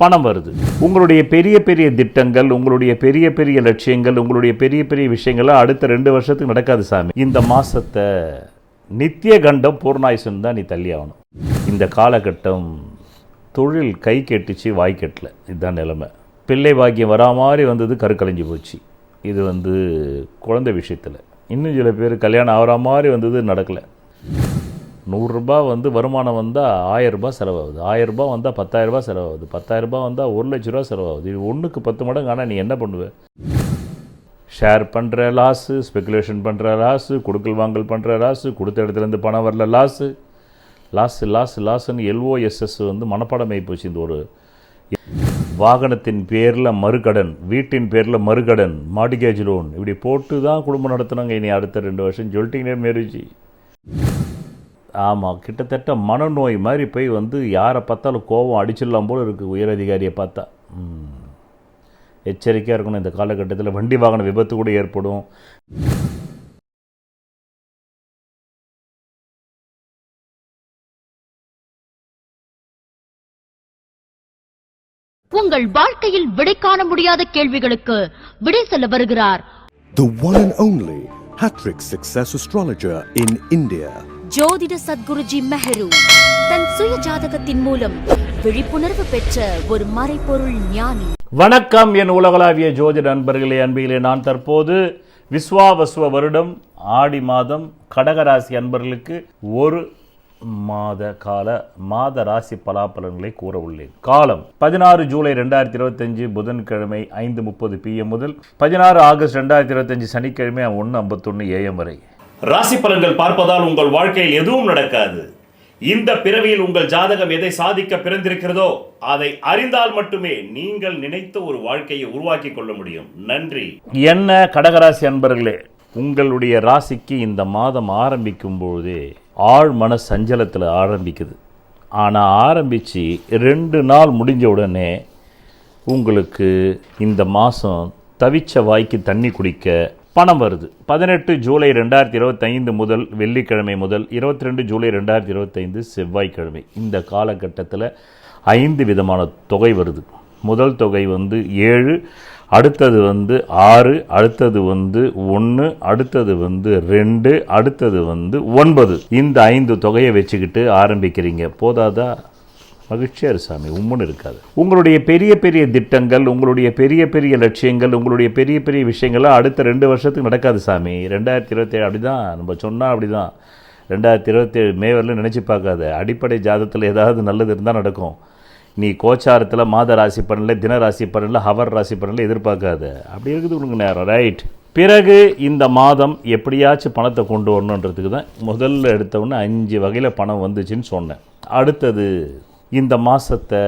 பணம் வருது. உங்களுடைய பெரிய பெரிய திட்டங்கள் உங்களுடைய பெரிய பெரிய லட்சியங்கள் உங்களுடைய பெரிய பெரிய விஷயங்கள்லாம் அடுத்த ரெண்டு வருஷத்துக்கு நடக்காது சாமி. இந்த மாசத்தை நித்திய கண்டம் பூர்ணாயுசன் தான் நீ தள்ளி ஆகணும். இந்த காலகட்டம் தொழில் கை கெட்டுச்சு வாய் கெட்டல. இதுதான் நிலைமை. பிள்ளை பாக்கியம் வரா மாதிரி வந்தது கருக்கலைஞ்சு போச்சு. இது வந்து குழந்தை விஷயத்தில். இன்னும் சில பேர் கல்யாணம் ஆகிற மாதிரி வந்தது நடக்கலை. நூறுரூபா வந்து வருமானம் வந்தால் ஆயரூபா செலவாகுது. ஆயரூபா வந்தால் பத்தாயிரரூபா செலவாகுது. பத்தாயிரரூபா வந்தால் ஒரு லட்ச ரூபா செலவாகுது. இது ஒன்றுக்கு பத்து மடங்கு ஆனால் நீ என்ன பண்ணுவ? ஷேர் பண்ணுற லாஸு ஸ்பெகுலேஷன் பண்ணுற லாஸு கொடுக்கல் வாங்கல் பண்ணுற லாஸு கொடுத்த இடத்துலேருந்து பணம் வரல லாஸு லாஸு லாஸு லாஸுன்னு எல்ஓஎஸ்எஸ் வந்து மனப்பாடம் போச்சு இந்த ஒரு வாகனத்தின் பேரில் மறுகடன் வீட்டின் பேரில் மறுகடன் மாடிகேஜ் லோன் இப்படி போட்டு தான் குடும்பம் நடத்துனாங்க. இனி அடுத்த ரெண்டு வருஷம் சொல்லிட்டீங்கன்னே மேரிஜி ஆமாம் கிட்டத்தட்ட மனநோய் மாதிரி போய் வந்து யாரை பார்த்தாலும் கோபம் அடிச்சிடலாம் போல இருக்குது உயரதிகாரியை பார்த்தா. எச்சரிக்கையாக இருக்கணும் இந்த காலகட்டத்தில் வண்டி வாகன விபத்து கூட ஏற்படும் உங்கள் வாழ்க்கையில் விடை காண முடியாத கேள்விகளுக்கு விடை சொல்ல வருகிறார் The one and only Hattrick Success Astrologer in India. ஜோதிட சத்குருஜி மெஹரு தன் சுய ஜாதகத்தின் மூலம் விழிப்புணர்வு பெற்ற ஒரு மறைபொருள் ஞானி. வணக்கம் என் உலகளாவிய ஜோதிட நண்பர்களே அன்பிலே நான் தற்போது விஸ்வாவசுவ வருடம் ஆடி மாதம் கடகராசி அன்பர்களுக்கு ஒரு மாத கால மாத ராசி பலாபலன்களை கூற உள்ளேன். காலம் பதினாறு ஜூலை ரெண்டாயிரத்தி இருபத்தஞ்சு புதன்கிழமை ஐந்து முப்பது பிஎம் முதல் பதினாறு ஆகஸ்ட் ரெண்டாயிரத்தி இருபத்தஞ்சு சனிக்கிழமை ஒன்று ஐம்பத்தொன்று ஏஎம் வரை. ராசி பலன்கள் பார்ப்பதால் உங்கள் வாழ்க்கையில் எதுவும் நடக்காது. இந்த பிறவியில் உங்கள் ஜாதகம் எதை சாதிக்க பிறந்திருக்கிறதோ அதை அறிந்தால் மட்டுமே நீங்கள் நினைத்த ஒரு வாழ்க்கையை உருவாக்கி கொள்ள முடியும். நன்றி. என்ன கடகராசி அன்பர்களே உங்களுடைய ராசிக்கு இந்த மாதம் ஆரம்பிக்கும் பொழுதே ஆழ் மன சஞ்சலத்தில் ஆரம்பிக்குது. ஆனால் ஆரம்பித்து ரெண்டு நாள் முடிஞ்ச உடனே உங்களுக்கு இந்த மாதம் தவிச்ச வாய்க்கு தண்ணி குடிக்க பணம் வருது. பதினெட்டு ஜூலை ரெண்டாயிரத்தி இருபத்தைந்து முதல் வெள்ளிக்கிழமை முதல் இருபத்தி ரெண்டு ஜூலை ரெண்டாயிரத்தி இருபத்தைந்து செவ்வாய்க்கிழமை இந்த காலகட்டத்தில் ஐந்து விதமான தொகை வருது. முதல் தொகை வந்து ஏழு அடுத்தது வந்து ஆறு அடுத்தது வந்து ஒன்று அடுத்தது வந்து ரெண்டு அடுத்தது வந்து ஒன்பது. இந்த ஐந்து தொகையை வச்சுக்கிட்டு ஆரம்பிக்கிறீங்க. போதாதா? மகிழ்ச்சியாக இரு சாமி உம்முன்னு இருக்காது. உங்களுடைய பெரிய பெரிய திட்டங்கள் உங்களுடைய பெரிய பெரிய லட்சியங்கள் உங்களுடைய பெரிய பெரிய விஷயங்கள்லாம் அடுத்த ரெண்டு வருஷத்துக்கு நடக்காது சாமி. ரெண்டாயிரத்தி இருபத்தேழு அப்படி தான் நம்ம சொன்னால் அப்படி தான் ரெண்டாயிரத்தி இருபத்தேழு மே வரலும் நினச்சி பார்க்காத. அடிப்படை ஜாதத்தில் ஏதாவது நல்லது இருந்தால் நடக்கும். நீ கோச்சாரத்தில் மாத ராசி பலனில் தின ராசி பலனில் ஹவர் ராசி பலனில் எதிர்பார்க்காத. அப்படி இருக்குது உனக்கு நேரம் ரைட் பிறகு இந்த மாதம் எப்படியாச்சும் பணத்தை கொண்டு வரணுன்றதுக்கு தான் முதல்ல எடுத்தவுடனே அஞ்சு வகையில் பணம் வந்துச்சுன்னு சொன்னேன். அடுத்தது இந்த மாதத்தை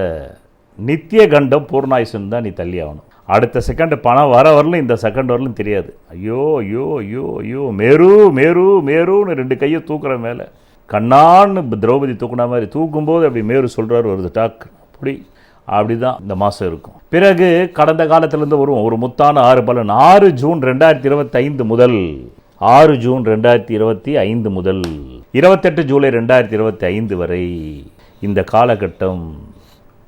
நித்திய கண்டம் பூர்ணாயுசன் தான் நீ தள்ளி ஆகணும் அடுத்த செகண்ட் பணம் வர வரலும் இந்த செகண்ட் வரலும் தெரியாது. ஐயோ ஐயோ ஐயோ ஐயோ மேரு மேரு மேருன்னு ரெண்டு கையை தூக்குற மேலே. கண்ணான்னு திரௌபதி தூக்குன மாதிரி தூக்கும்போது அப்படி மேரு சொல்கிறார் வருது டாக் அப்படி அப்படி தான் இந்த மாதம் இருக்கும். பிறகு கடந்த காலத்திலேருந்து வரும் ஒரு முத்தான ஆறு பலன் ஆறு ஜூன் ரெண்டாயிரத்தி இருபத்தைந்து முதல் ஆறு ஜூன் ரெண்டாயிரத்தி இருபத்தி ஐந்து முதல் இருபத்தெட்டு ஜூலை ரெண்டாயிரத்தி இருபத்தி ஐந்து வரை இந்த காலகட்டம்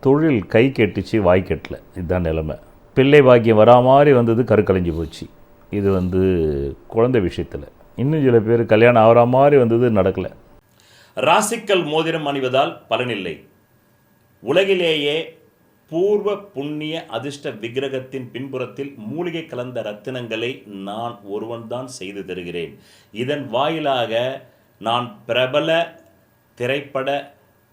தொழில் கை கெட்டுச்சு வாய் கெட்டல. இதுதான் நிலைமை. பிள்ளை பாக்கியம் வரா மாதிரி வந்தது கருக்கலைஞ்சு போச்சு. இது வந்து குழந்தை விஷயத்தில். இன்னும் சில பேர் கல்யாணம் ஆகிற மாதிரி வந்தது நடக்கலை. ராசிக்கல் மோதிரம் அணிவதால் பலனில்லை. உலகிலேயே பூர்வ புண்ணிய அதிர்ஷ்ட விக்கிரகத்தின் பின்புறத்தில் மூலிகை கலந்த ரத்தினங்களை நான் ஒருவன்தான் செய்து தருகிறேன். இதன் வாயிலாக நான் பிரபல திரைப்பட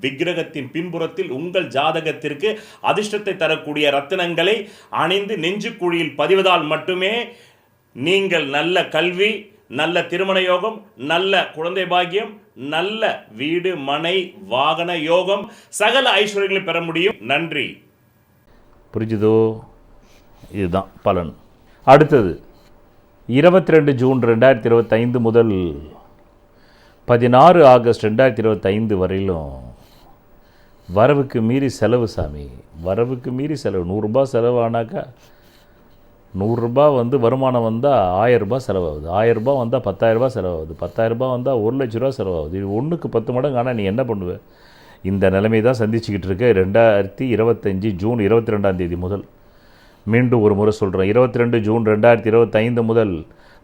விக்கிரகத்தின் பின்புறத்தில் உங்கள் ஜாதகத்திற்கு அதிர்ஷ்டத்தை தரக்கூடிய ரத்தினங்களை அணிந்து நெஞ்சுக்குழியில் பதிவதால் மட்டுமே நீங்கள் நல்ல கல்வி நல்ல திருமண யோகம் நல்ல குழந்தை பாக்கியம் நல்ல வீடு மனை வாகன யோகம் சகல ஐஸ்வர்யங்களை பெற முடியும். நன்றி. புரிஞ்சுதோ? இதுதான் பலன். அடுத்தது இருபத்தி ரெண்டு ஜூன் ரெண்டாயிரத்தி இருபத்தைந்து முதல் பதினாறு ஆகஸ்ட் ரெண்டாயிரத்தி இருபத்தைந்து வரையிலும் வரவுக்கு மீறி செலவு சாமி. வரவுக்கு மீறி செலவு. நூறுரூபா செலவானாக்கா நூறுரூபா வந்து வருமானம் வந்தால் ஆயரரூபா செலவாகுது. ஆயரரூபா வந்தால் பத்தாயிரரூபா செலவாகுது. பத்தாயிரரூபா வந்தால் ஒரு லட்ச ரூபா செலவாகுது. இது ஒன்றுக்கு பத்து மடங்கு ஆனால் நீ என்ன பண்ணுவ? இந்த நிலைமை தான் சந்திச்சுக்கிட்டு இருக்க. ரெண்டாயிரத்தி இருபத்தஞ்சி ஜூன் இருபத்தி ரெண்டாம் தேதி முதல். மீண்டும் ஒரு முறை சொல்கிறேன் இருபத்தி ரெண்டு ஜூன் ரெண்டாயிரத்தி இருபத்தைந்து முதல்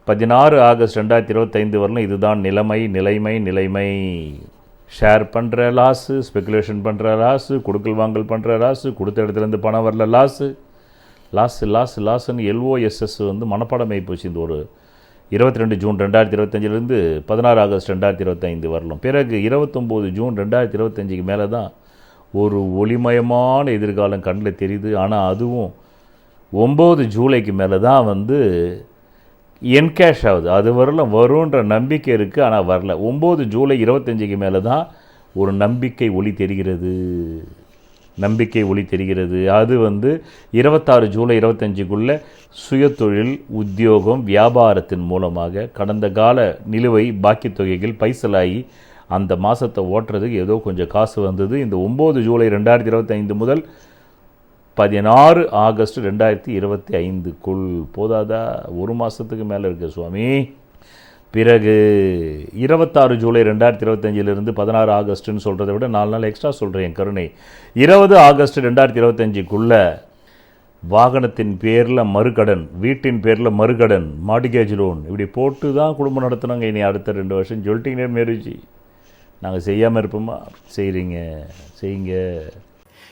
பதினாறு ஆகஸ்ட் ரெண்டாயிரத்தி இருபத்தைந்து வரலும் இதுதான் நிலைமை நிலைமை நிலைமை. ஷேர் பண்ணுற லாஸு ஸ்பெகுலேஷன் பண்ணுற லாஸு கொடுக்கல் வாங்கல் பண்ணுற லாஸு கொடுத்த இடத்துலேருந்து பணம் வரல லாஸு லாஸு லாஸு லாஸுன்னு எல்ஓஎஸ்எஸ் வந்து மனப்பாடமாகி போச்சு இந்த ஒரு இருபத்தி ரெண்டு ஜூன் ரெண்டாயிரத்தி இருபத்தஞ்சிலேருந்து பதினாறு ஆகஸ்ட் ரெண்டாயிரத்தி இருபத்தைந்து வரலாம். பிறகு இருபத்தொம்போது ஜூன் ரெண்டாயிரத்தி இருபத்தஞ்சிக்கு மேலே தான் ஒரு ஒளிமயமான எதிர்காலம் கண்ணில் தெரியுது. ஆனால் அதுவும் ஒம்பது ஜூலைக்கு மேலே தான் வந்து என்கேஷ் ஆகுது. அது வரலாம் வரும்ன்ற நம்பிக்கை இருக்குது ஆனால் வரல. ஒம்பது ஜூலை இருபத்தஞ்சிக்கு மேலே தான் ஒரு நம்பிக்கை ஒளி தெரிகிறது. நம்பிக்கை ஒளி தெரிகிறது. அது வந்து இருபத்தாறு ஜூலை இருபத்தஞ்சுக்குள்ளே சுயதொழில் உத்தியோகம் வியாபாரத்தின் மூலமாக கடந்த கால நிலுவை பாக்கி தொகைகள் பைசலாகி அந்த மாதத்தை ஓட்டுறதுக்கு ஏதோ கொஞ்சம் காசு வந்தது. இந்த ஒம்பது ஜூலை ரெண்டாயிரத்தி இருபத்தைந்து முதல் பதினாறு ஆகஸ்ட் ரெண்டாயிரத்தி இருபத்தி ஐந்துக்குள். போதாதா? ஒரு மாதத்துக்கு மேலே இருக்கு சுவாமி. பிறகு இருபத்தாறு ஜூலை ரெண்டாயிரத்தி இருபத்தஞ்சிலிருந்து பதினாறு ஆகஸ்ட்னு சொல்கிறத விட நாலு நாள் எக்ஸ்ட்ரா சொல்கிறேன் என் கருணை. இருபது ஆகஸ்ட் ரெண்டாயிரத்தி இருபத்தஞ்சிக்குள்ளே வாகனத்தின் பேரில் மறுகடன் வீட்டின் பேரில் மறுகடன் மாடிகேஜ் லோன் இப்படி போட்டு தான் குடும்பம் நடத்துனாங்க. இனி அடுத்த ரெண்டு வருஷம் சொல்லிட்டீங்க மேரேஜ். நாங்கள் செய்யாமல் இருப்போமா? செய்கிறீங்க செய்யுங்க.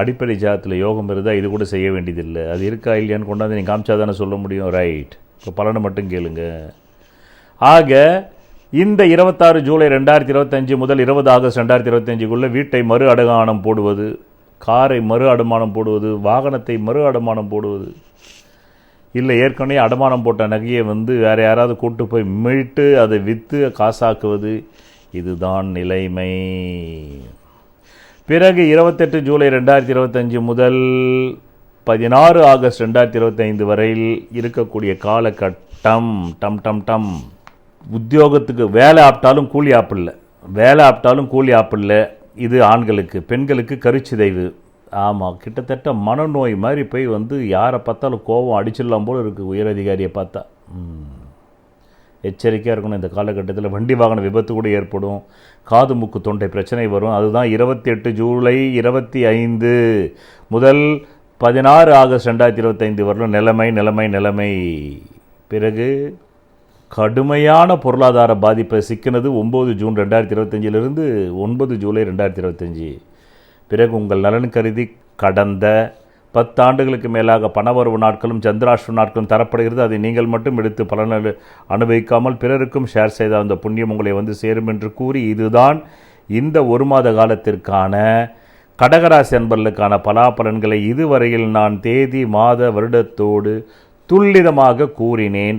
அடிப்படை ஜாதத்தில் யோகம் இருந்தால் இது கூட செய்ய வேண்டியதில்லை. அது இருக்கா இல்லையான்னு கொண்டாந்து நீங்கள் காமிச்சா தானே சொல்ல முடியும். ரைட் இப்போ பலனை மட்டும் கேளுங்க. ஆக இந்த இருபத்தாறு ஜூலை ரெண்டாயிரத்தி இருபத்தஞ்சி முதல் இருபது ஆகஸ்ட் ரெண்டாயிரத்தி இருபத்தஞ்சுக்குள்ளே வீட்டை மறு அடமானம் போடுவது காரை மறு அடமானம் போடுவது வாகனத்தை மறு அடமானம் போடுவது. இல்லை ஏற்கனவே அடமானம் போட்ட நகையை வந்து வேறு யாராவது கூட்டு போய் மீட்டு அதை விற்று காசாக்குவது இதுதான் நிலைமை. பிறகு இருபத்தெட்டு ஜூலை ரெண்டாயிரத்தி இருபத்தஞ்சு முதல் பதினாறு ஆகஸ்ட் ரெண்டாயிரத்தி இருபத்தைந்து வரையில் இருக்கக்கூடிய காலகட்டம் டம் டம் டம். உத்தியோகத்துக்கு வேலை ஆப்டாலும் கூலி ஆப்பில்ல வேலை ஆப்டாலும் கூலி ஆப்பில்ல இது ஆண்களுக்கு பெண்களுக்கு கருச்சிதைவு. ஆமாம் கிட்டத்தட்ட மனநோய் மாதிரி போய் வந்து யாரை பார்த்தாலும் கோபம் அடிச்சிடலாம் போல இருக்குது உயரதிகாரியை பார்த்தா. ம். எச்சரிக்கையாக இருக்கணும். இந்த காலகட்டத்தில் வண்டி வாகன விபத்து கூட ஏற்படும். காது மூக்கு தொண்டை பிரச்சனை வரும். அதுதான் இருபத்தி எட்டு ஜூலை இருபத்தி ஐந்து முதல் பதினாறு ஆகஸ்ட் ரெண்டாயிரத்தி இருபத்தைந்து வரலும் நிலைமை நிலைமை நிலைமை. பிறகு கடுமையான பொருளாதார பாதிப்பை சிக்கினது ஒம்பது ஜூன் ரெண்டாயிரத்தி இருபத்தஞ்சிலிருந்து ஒன்பது ஜூலை ரெண்டாயிரத்தி இருபத்தஞ்சி. பிறகு உங்கள் நலன் கருதி கடந்த பத்தாண்டுகளுக்கு மேலாக பணவரவு நாட்களும் சந்திராஷ்ட நாட்களும் தரப்படுகிறது. அதை நீங்கள் மட்டும் எடுத்து பலன் அனுபவிக்காமல் பிறருக்கும் ஷேர் செய்த அந்த புண்ணியம் உங்களை வந்து சேரும் என்று கூறி இதுதான் இந்த ஒரு மாத காலத்திற்கான கடகராசி அன்பர்களுக்கான பலாபலன்களை இதுவரையில் நான் தேதி மாத வருடத்தோடு துல்லிதமாக கூறினேன்.